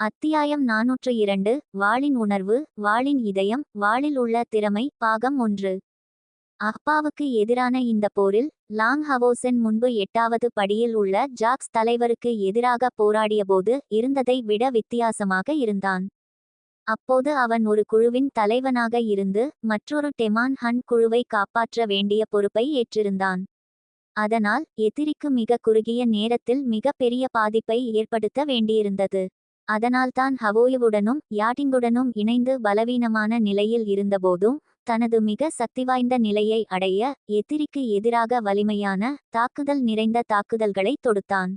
அத்தியாயம் நாநூற்று இரண்டு வாளின் உணர்வு வாளின் இதயம் வாளில் உள்ள திறமை பாகம் ஒன்று. அஹ்பாவுக்கு எதிரான இந்த போரில் லாங் ஹவோசென் முன்பு எட்டாவது படியில் உள்ள ஜாக்ஸ் தலைவருக்கு எதிராக போராடியபோது இருந்ததை விட வித்தியாசமாக இருந்தான். அப்போது அவன் ஒரு குழுவின் தலைவனாக இருந்து மற்றொரு டெமான் ஹன் குழுவை காப்பாற்ற வேண்டிய பொறுப்பை ஏற்றிருந்தான். அதனால் எதிரிக்கு மிக குறுகிய நேரத்தில் மிக பெரிய பாதிப்பை ஏற்படுத்த வேண்டியிருந்தது. அதனால்தான் ஹவோயுவுடனும் யாட்டிங்குடனும் இணைந்து பலவீனமான நிலையில் இருந்தபோதும் தனது மிக சக்திவாய்ந்த நிலையை அடைய எதிரிக்கு எதிராக வலிமையான தாக்குதல் நிறைந்த தாக்குதல்களை தொடுத்தான்.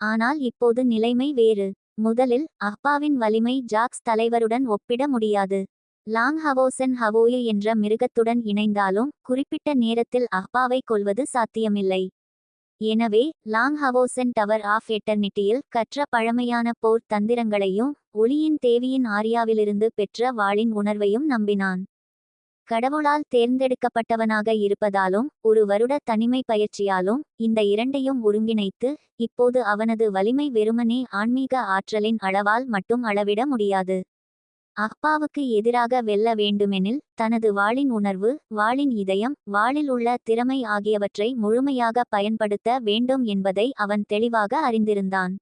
ஆனால் இப்போது நிலைமை வேறு. முதலில் அஹ்பாவின் வலிமை ஜாக்ஸ் தலைவருடன் ஒப்பிட முடியாது. லாங் ஹவோசன் ஹவோயு என்ற மிருகத்துடன் இணைந்தாலும் குறிப்பிட்ட நேரத்தில் அஹ்பாவை கொல்வது சாத்தியமில்லை. எனவே லாங் ஹவோசன் டவர் ஆஃப் எட்டர்னிட்டியில் கற்ற பழமையான போர் தந்திரங்களையும் ஒளியின் தேவியின் ஆரியாவிலிருந்து பெற்ற வாளின் உணர்வையும் நம்பினான். கடவுளால் தேர்ந்தெடுக்கப்பட்டவனாக இருப்பதாலும் ஒரு வருட தனிமை பயிற்சியாலும் இந்த இரண்டையும் ஒருங்கிணைத்து இப்போது அவனது வலிமை வெறுமனே ஆன்மீக ஆற்றலின் அளவால் மட்டும் அளவிட முடியாது. அப்பாவுக்கு எதிராக வெல்ல வேண்டுமெனில் தனது வாளின் உணர்வு வாளின் இதயம் வாளில் உள்ள திறமை ஆகியவற்றை முழுமையாக பயன்படுத்த வேண்டும் என்பதை அவன் தெளிவாக அறிந்திருந்தான்.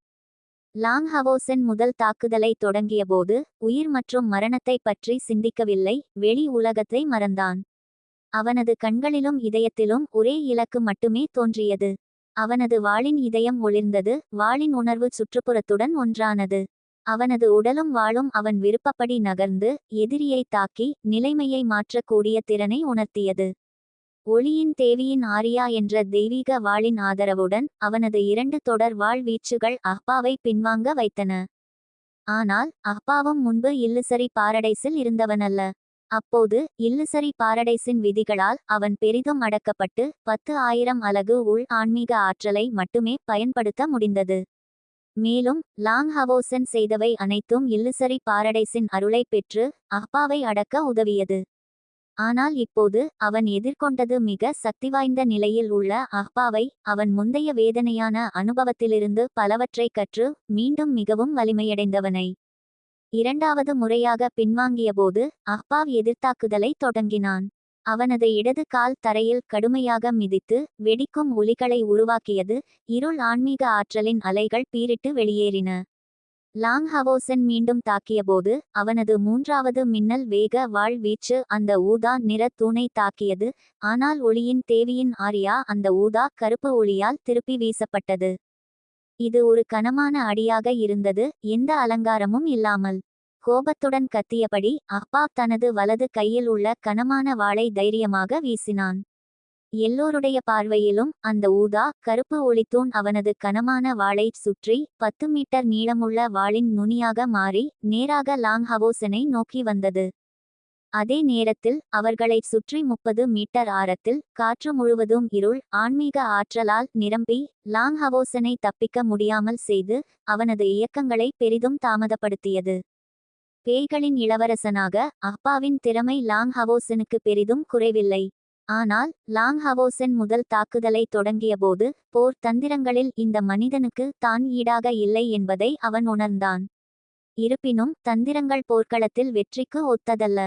லாங் ஹவோசன் முதல் தாக்குதலை தொடங்கியபோது உயிர் மற்றும் மரணத்தை பற்றி சிந்திக்கவில்லை வெளி உலகத்தை மறந்தான். அவனது கண்களிலும் இதயத்திலும் ஒரே இலக்கு மட்டுமே தோன்றியது. அவனது வாளின் இதயம் ஒளிர்ந்தது வாளின் உணர்வு சுற்றுப்புறத்துடன் ஒன்றானது. அவனது உடலும் வாழும் அவன் விருப்பப்படி நகர்ந்து எதிரியை தாக்கி நிலைமையை மாற்றக்கூடிய திறனை உணர்த்தியது. ஒளியின் தேவியின் ஆரியா என்ற தெய்வீக வாளின் ஆதரவுடன் அவனது இரண்டு தொடர் வாழ் வீச்சுகள் அஹ்பாவை பின்வாங்க வைத்தன. ஆனால் அஹ்பாவும் முன்பு இல்லுசரி பாரடைஸில் இருந்தவனல்ல. அப்போது இல்லுசரி பாரடைஸின் விதிகளால் அவன் பெரிதும் அடக்கப்பட்டு பத்து ஆயிரம் அலகு உள் ஆன்மீக ஆற்றலை மட்டுமே பயன்படுத்த முடிந்தது. மேலும் லாங் ஹவோசன் செய்தவை அனைத்தும் இல்லுசரி பாரடைஸின் அருளை பெற்று அஹ்பாவை அடக்க உதவியது. ஆனால் இப்போது அவன் எதிர்கொண்டது மிக சக்திவாய்ந்த நிலையில் உள்ள அஹ்பாவை அவன் முந்தைய வேதனையான அனுபவத்திலிருந்து பலவற்றை கற்று மீண்டும் மிகவும் வலிமையடைந்தவனை. இரண்டாவது முறையாக பின்வாங்கியபோது அஹ்பாவ் எதிர்த்தாக்குதலை தொடங்கினான். அவனது இடது கால் தரையில் கடுமையாக மிதித்து வெடிக்கும் ஒலிகளை உருவாக்கியது இருள் ஆன்மீக ஆற்றலின் அலைகள் பீரிட்டு வெளியேறின. லாங் ஹவோசன் மீண்டும் தாக்கியபோது அவனது மூன்றாவது மின்னல் வேக வாழ் வீச்சு அந்த ஊதா நிற தூணை தாக்கியது ஆனால் ஒளியின் தேவியின் ஆரியா அந்த ஊதா கருப்பு ஒளியால் திருப்பி வீசப்பட்டது. இது ஒரு கனமான அடியாக இருந்தது எந்த அலங்காரமும் இல்லாமல். கோபத்துடன் கத்தியபடி அப்பா தனது வலது கையில் உள்ள கனமான வாளை தைரியமாக வீசினான். எல்லோருடைய பார்வையிலும் அந்த ஊதா கருப்பு ஒளித்தூண் அவனது கனமான வாளை சுற்றி பத்து மீட்டர் நீளமுள்ள வாளின் நுனியாக மாறி நேராக லாங் ஹவோசனை நோக்கி வந்தது. அதே நேரத்தில் அவர்களை சுற்றி முப்பது மீட்டர் ஆரத்தில் காற்று முழுவதும் இருள் ஆன்மீக ஆற்றலால் நிரம்பி லாங் ஹவோசனை தப்பிக்க முடியாமல் செய்து அவனது இயக்கங்களை பெரிதும் தாமதப்படுத்தியது. பேய்களின் இளவரசனாக அப்பாவின் திறமை லாங் ஹவோசனுக்கு பெரிதும் குறைவில்லை. ஆனால் லாங் ஹவோசன் முதல் தாக்குதலை தொடங்கியபோது போர் தந்திரங்களில் இந்த மனிதனுக்கு தான் ஈடாக இல்லை என்பதை அவன் உணர்ந்தான். இருப்பினும் தந்திரங்கள் போர்க்களத்தில் வெற்றிக்கு ஒத்ததல்ல.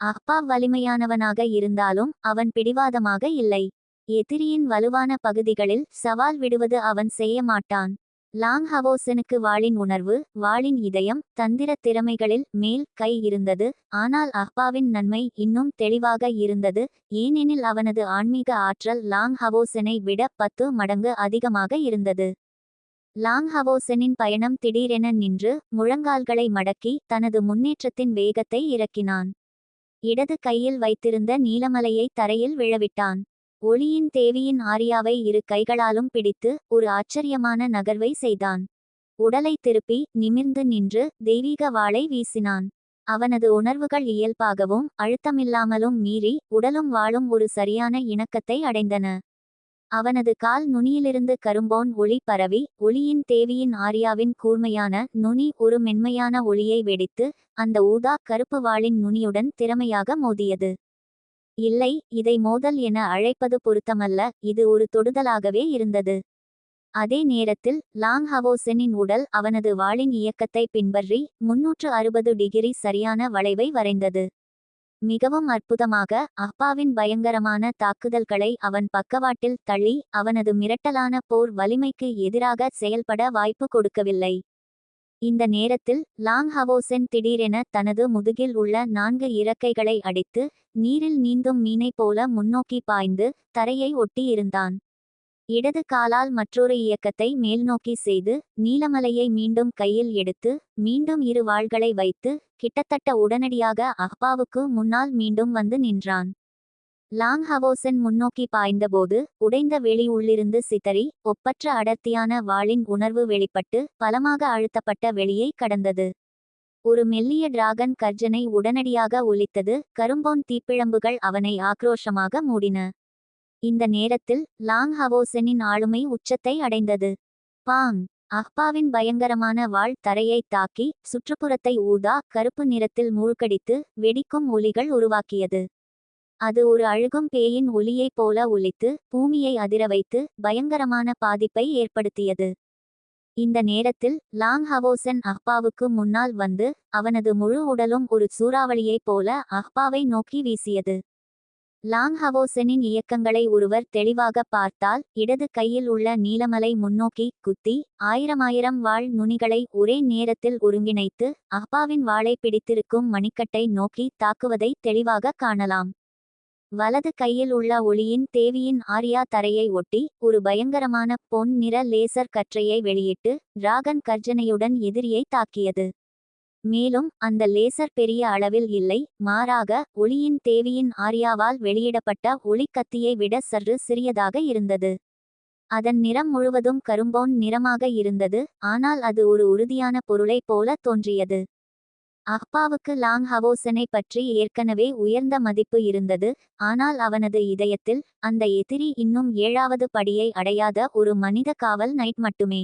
அப்பா வலிமையானவனாக இருந்தாலும் அவன் பிடிவாதமாக இல்லை. எதிரியின் வலுவான பகுதிகளில் சவால் விடுவது அவன் செய்ய மாட்டான். லாங் ஹவோசனுக்கு வாளின் உணர்வு வாளின் இதயம் தந்திர திறமைகளில் மேல் கை இருந்தது ஆனால் அஹ்பாவின் நன்மை இன்னும் தெளிவாக இருந்தது ஏனெனில் அவனது ஆன்மீக ஆற்றல் லாங் ஹவோசனை விட பத்து மடங்கு அதிகமாக இருந்தது. லாங் ஹவோசனின் பயணம் திடீரென நின்று முழங்கால்களை மடக்கி தனது முன்னேற்றத்தின் வேகத்தை இறக்கினான். இடது கையில் வைத்திருந்த நீலமலையை தரையில் விழவிட்டான். ஒளியின் தேவியின் ஆரியாவை இரு கைகளாலும் பிடித்து ஒரு ஆச்சரியமான நகர்வை செய்தான். உடலை திருப்பி நிமிர்ந்து நின்று தெய்வீக வாளை வீசினான். அவனது உணர்வுகள் இயல்பாகவும் அழுத்தமில்லாமலும் மீறி உடலும் வாழும் ஒரு சரியான இணக்கத்தை அடைந்தன. அவனது கால் நுனியிலிருந்து கரும்போன் ஒளி பரவி ஒளியின் தேவியின் ஆரியாவின் கூர்மையான நுனி ஒரு மென்மையான ஒளியை வெடித்து அந்த ஊதா கருப்பு வாளின் நுனியுடன் திறமையாக மோதியது. இல்லை இதை மோதல் என அழைப்பது பொருத்தமல்ல இது ஒரு தொடுதலாகவே இருந்தது. அதே நேரத்தில் லாங் ஹவோசெனின் உடல் அவனது வாளின் இயக்கத்தை பின்பற்றி முன்னூற்று அறுபது டிகிரி சரியான வளைவை வரைந்தது. மிகவும் அற்புதமாக அப்பாவின் பயங்கரமான தாக்குதல்களை அவன் பக்கவாட்டில் தள்ளி அவனது மிரட்டலான போர் வலிமைக்கு எதிராக செயல்பட வாய்ப்பு கொடுக்கவில்லை. இந்த நேரத்தில் லாங் ஹவோசென் திடீரென தனது முதுகில் உள்ள நான்கு இறக்கைகளை அடித்து நீரில் நீந்தும் மீனைப் போல முன்னோக்கி பாய்ந்து தரையை ஒட்டி இருந்தான் இடது காலால் மற்றொரு இயக்கத்தை மேல்நோக்கி செய்து நீலமலையை மீண்டும் கையில் எடுத்து மீண்டும் இரு வாள்களை வைத்து கிட்டத்தட்ட உடனடியாக அஹ்பாவுக்கு முன்னால் மீண்டும் வந்து நின்றான். லாங் ஹவோசன் முன்னோக்கி பாய்ந்தபோது உடைந்த வெளி உள்ளிருந்து சிதறி ஒப்பற்ற அடர்த்தியான வாளின் உணர்வு வெளிப்பட்டு பலமாக அழுத்தப்பட்ட வெளியை கடந்தது. ஒரு மெல்லிய டிராகன் கர்ஜனை உடனடியாக ஒலித்தது கரும்போன் தீப்பிழம்புகள் அவனை ஆக்ரோஷமாக மூடின. இந்த நேரத்தில் லாங் ஹவோசனின் ஆளுமை உச்சத்தை அடைந்தது. பாங்! அஹ்பாவின் பயங்கரமான வாள் தரையை தாக்கி சுற்றுப்புறத்தை ஊதா கருப்பு நிறத்தில் மூழ்கடித்து வெடிக்கும் ஒலிகள் உருவாக்கியது. அது ஒரு அழுகும் பேயின் ஒலியைப் போல ஒலித்து பூமியை அதிர வைத்து பயங்கரமான பாதிப்பை ஏற்படுத்தியது. இந்த நேரத்தில் லாங் ஹவோசன் அஹ்பாவுக்கு முன்னால் வந்து அவனது முழு உடலும் ஒரு சூறாவளியைப் போல அஹ்பாவை நோக்கி வீசியது. லாங் ஹவோசனின் இயக்கங்களை ஒருவர் தெளிவாக பார்த்தால் இடது கையில் உள்ள நீலமலை முன்னோக்கி குத்தி ஆயிரமாயிரம் வாள் நுனிகளை ஒரே நேரத்தில் ஒருங்கிணைத்து அஹ்பாவின் வாளை பிடித்திருக்கும் மணிக்கட்டை நோக்கி தாக்குவதை தெளிவாக காணலாம். வலது கையில் உள்ள ஒளியின் தேவியின் ஆரியா தரையை ஒட்டி ஒரு பயங்கரமான பொன் நிற லேசர் கற்றையை வெளியிட்டு டிராகன் கர்ஜனையுடன் எதிரியை தாக்கியது. மேலும் அந்த லேசர் பெரிய அளவில் இல்லை மாறாக ஒளியின் தேவியின் ஆரியாவால் வெளியிடப்பட்ட ஒளிக்கத்தியை விட சற்று சிறியதாக இருந்தது. அதன் நிறம் முழுவதும் கரும்போன் நிறமாக இருந்தது ஆனால் அது ஒரு உறுதியான பொருளைப் போல தோன்றியது. அப்பாவுக்கு லாங் ஹவோசனை பற்றி ஏற்கனவே உயர்ந்த மதிப்பு இருந்தது ஆனால் அவனது இதயத்தில் அந்த எதிரி இன்னும் ஏழாவது படியை அடையாத ஒரு மனித காவல் நைட் மட்டுமே.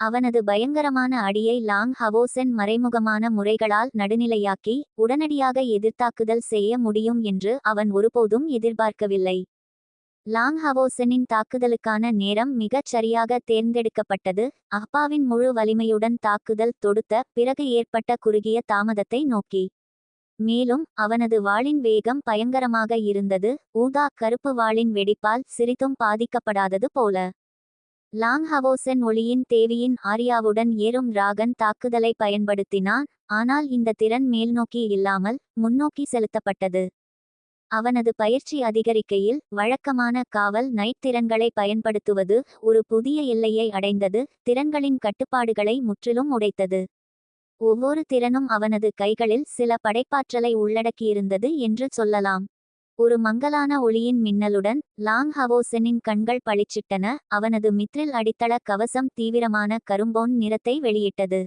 அவனது பயங்கரமான அடியை லாங் ஹவோசென் மறைமுகமான முறைகளால் நடுநிலையாக்கி உடனடியாக எதிர்த்தாக்குதல் செய்ய முடியும் என்று அவன் ஒருபோதும் எதிர்பார்க்கவில்லை. லாங் ஹவோசனின் தாக்குதலுக்கான நேரம் மிகச் சரியாக தேர்ந்தெடுக்கப்பட்டது. அஹ்பாவின் முழு வலிமையுடன் தாக்குதல் தொடுத்த பிறகு ஏற்பட்ட குறுகிய தாமதத்தை நோக்கி. மேலும் அவனது வாளின் வேகம் பயங்கரமாக இருந்தது. ஊதா கருப்பு வாளின் வெடிப்பால் சிறிதும் பாதிக்கப்படாதது போல. லாங் ஹவோசன் ஒளியின் தேவியின் ஆரியாவுடன் ஏறும் ராகன் தாக்குதலை பயன்படுத்தினான். ஆனால் இந்த திறன் மேல்நோக்கி இல்லாமல் முன்னோக்கி செலுத்தப்பட்டது. அவனது பயிற்சி அதிகரிக்கையில் வழக்கமான காவல் நைட் திறன்களை பயன்படுத்துவது ஒரு புதிய எல்லையை அடைந்தது திறன்களின் கட்டுப்பாடுகளை முற்றிலும் உடைத்தது. ஒவ்வொரு திறனும் அவனது கைகளில் சில படைப்பாற்றலை உள்ளடக்கியிருந்தது என்று சொல்லலாம். ஒரு மங்கலான ஒளியின் மின்னலுடன் லாங் ஹவோசனின் கண்கள் பளிச்சிட்டன அவனது மித்ரில் அடித்தள கவசம் தீவிரமான கரும்போன் நிறத்தை வெளியிட்டது.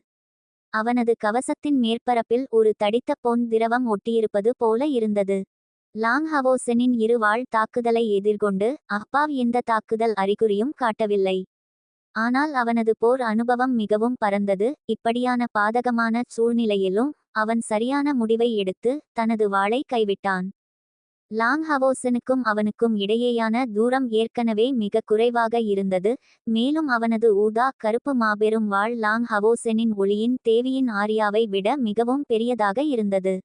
அவனது கவசத்தின் மேற்பரப்பில் ஒரு தடித்த பொன் திரவம் ஒட்டியிருப்பது போல இருந்தது. லாங் ஹவோசனின் இரு வாழ் தாக்குதலை எதிர்கொண்டு அப்பாவ் எந்த தாக்குதல் அறிகுறியும் காட்டவில்லை. ஆனால் அவனது போர் அனுபவம் மிகவும் பரந்தது. இப்படியான பாதகமான சூழ்நிலையிலும் அவன் சரியான முடிவை எடுத்து தனது வாளை கைவிட்டான். லாங் ஹவோசனுக்கும் அவனுக்கும் இடையேயான தூரம் ஏற்கனவே மிக குறைவாக இருந்தது. மேலும் அவனது ஊதா கருப்பு மாபெரும் வாழ் லாங் ஹவோசனின் ஒளியின் தேவியின் ஆரியாவை விட மிகவும் பெரியதாக இருந்தது.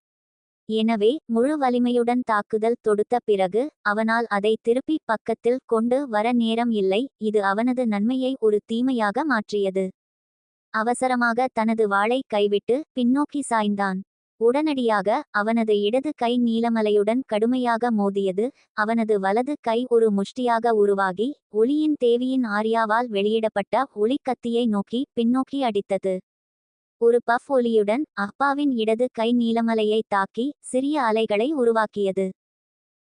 எனவே முழு வலிமையுடன் தாக்குதல் தொடுத்த பிறகு அவனால் அதை திருப்பி பக்கத்தில் கொண்டு வர நேரம் இல்லை இது அவனது நன்மையை ஒரு தீமையாக மாற்றியது. அவசரமாக தனது வாளை கைவிட்டு பின்னோக்கி சாய்ந்தான். உடனடியாக அவனது இடது கை நீலமலையுடன் கடுமையாக மோதியது அவனது வலது கை ஒரு முஷ்டியாக உருவாகி ஒளியின் தேவியின் ஆரியாவால் வெளியிடப்பட்ட ஒளிக்கத்தியை நோக்கி பின்னோக்கி அடித்தது. ஒரு பஃப் ஒலியுடன் அப்பாவின் இடது கை நீலமலையை தாக்கி சிறிய அலைகளை உருவாக்கியது.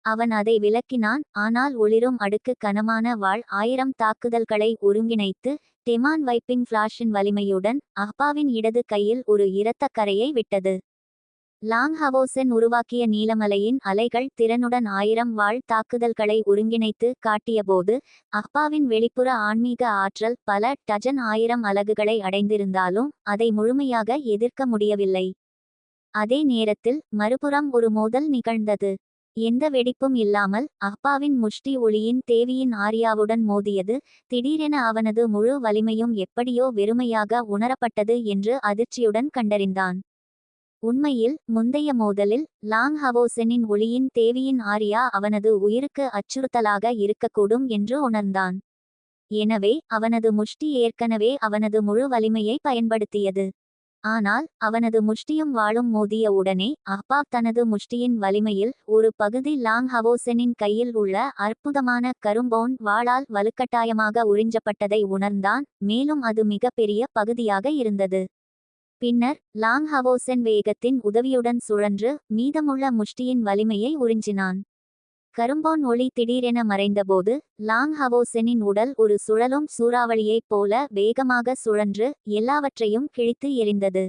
அவன் அதை விளக்கினான் ஆனால் ஒளிரும் அடுக்கு கனமான வாழ் ஆயிரம் தாக்குதல்களை ஒருங்கிணைத்து டெமான் வைப்பிங் ஃபிளாஷின் வலிமையுடன் அப்பாவின் இடது கையில் ஒரு இரத்த கரையை விட்டது. லாங் ஹவோசென் உருவாக்கிய நீலமலையின் அலைகள் திறனுடன் ஆயிரம் வாழ் தாக்குதல்களை ஒருங்கிணைத்து காட்டியபோது அப்பாவின் வெளிப்புற ஆன்மீக ஆற்றல் பல டஜன் ஆயிரம் அலகுகளை அடைந்திருந்தாலும் அதை முழுமையாக எதிர்க்க முடியவில்லை. அதே நேரத்தில் மறுபுறம் ஒரு மோதல் நிகழ்ந்தது. எந்த வெடிப்பும் இல்லாமல் அப்பாவின் முஷ்டி ஒளியின் தேவியின் ஆரியாவுடன் மோதியது திடீரென அவனது முழு வலிமையும் எப்படியோ வெறுமையாக உணரப்பட்டது என்று அதிர்ச்சியுடன் கண்டறிந்தான். உண்மையில் முந்தைய மோதலில் லாங் ஹவோசெனின் ஒளியின் தேவியின் ஆரியா அவனது உயிருக்கு அச்சுறுத்தலாக இருக்கக்கூடும் என்று உணர்ந்தான். எனவே அவனது முஷ்டி ஏற்கனவே அவனது முழு வலிமையை பயன்படுத்தியது. ஆனால் அவனது முஷ்டியும் வாழும் மோதிய உடனே அப்பா தனது முஷ்டியின் வலிமையில் ஒரு பகுதி லாங் ஹவோசெனின் கையில் உள்ள அற்புதமான கரும்போன் வாளால் வலுக்கட்டாயமாக உறிஞ்சப்பட்டதை உணர்ந்தான் மேலும் அது மிகப்பெரிய பகுதியாக இருந்தது. பின்னர் லாங் ஹவோசென் வேகத்தின் உதவியுடன் சுழன்று மீதமுள்ள முஷ்டியின் வலிமையை உறிஞ்சினான். கரும்போன் ஒளி திடீரென மறைந்தபோது லாங் ஹவோசெனின் உடல் ஒரு சுழலும் சூறாவளியைப் போல வேகமாக சுழன்று எல்லாவற்றையும் கிழித்து எறிந்தது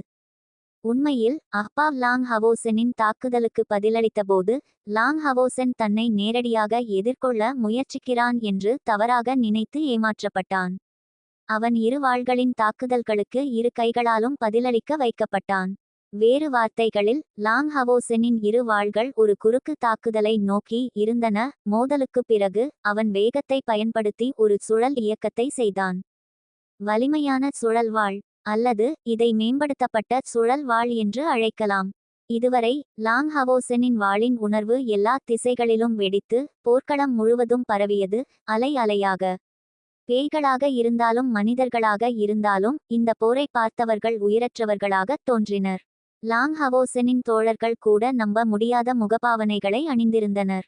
உண்மையில் அஹ்பாவ் லாங் ஹவோசெனின் தாக்குதலுக்கு பதிலளித்தபோது லாங் ஹவோசென் தன்னை நேரடியாக எதிர்கொள்ள முயற்சிக்கிறான் என்று தவறாக நினைத்து ஏமாற்றப்பட்டான். அவன் இரு வாள்களின் தாக்குதல்களுக்கு இரு கைகளாலும் பதிலளிக்க வைக்கப்பட்டான். வேறு வார்த்தைகளில் லாங் ஹவோசனின் இரு வாள்கள் ஒரு குறுக்கு தாக்குதலை நோக்கி இருந்தன. மோதலுக்குப் பிறகு அவன் வேகத்தை பயன்படுத்தி ஒரு சுழல் இயக்கத்தை செய்தான். வலிமையான சுழல் வாள் அல்லது இதை மேம்படுத்தப்பட்ட சுழல் வாள் என்று அழைக்கலாம். இதுவரை லாங் ஹவோசெனின் வாளின் உணர்வு எல்லா திசைகளிலும் வெடித்து போர்க்களம் முழுவதும் பரவியது அலை அலையாக. பேய்களாக இருந்தாலும் மனிதர்களாக இருந்தாலும் இந்த போரை பார்த்தவர்கள் உயிரற்றவர்களாக தோன்றினர். லாங் ஹவோசெனின் தோழர்கள் கூட நம்ப முடியாத முகபாவனைகளை அணிந்திருந்தனர்.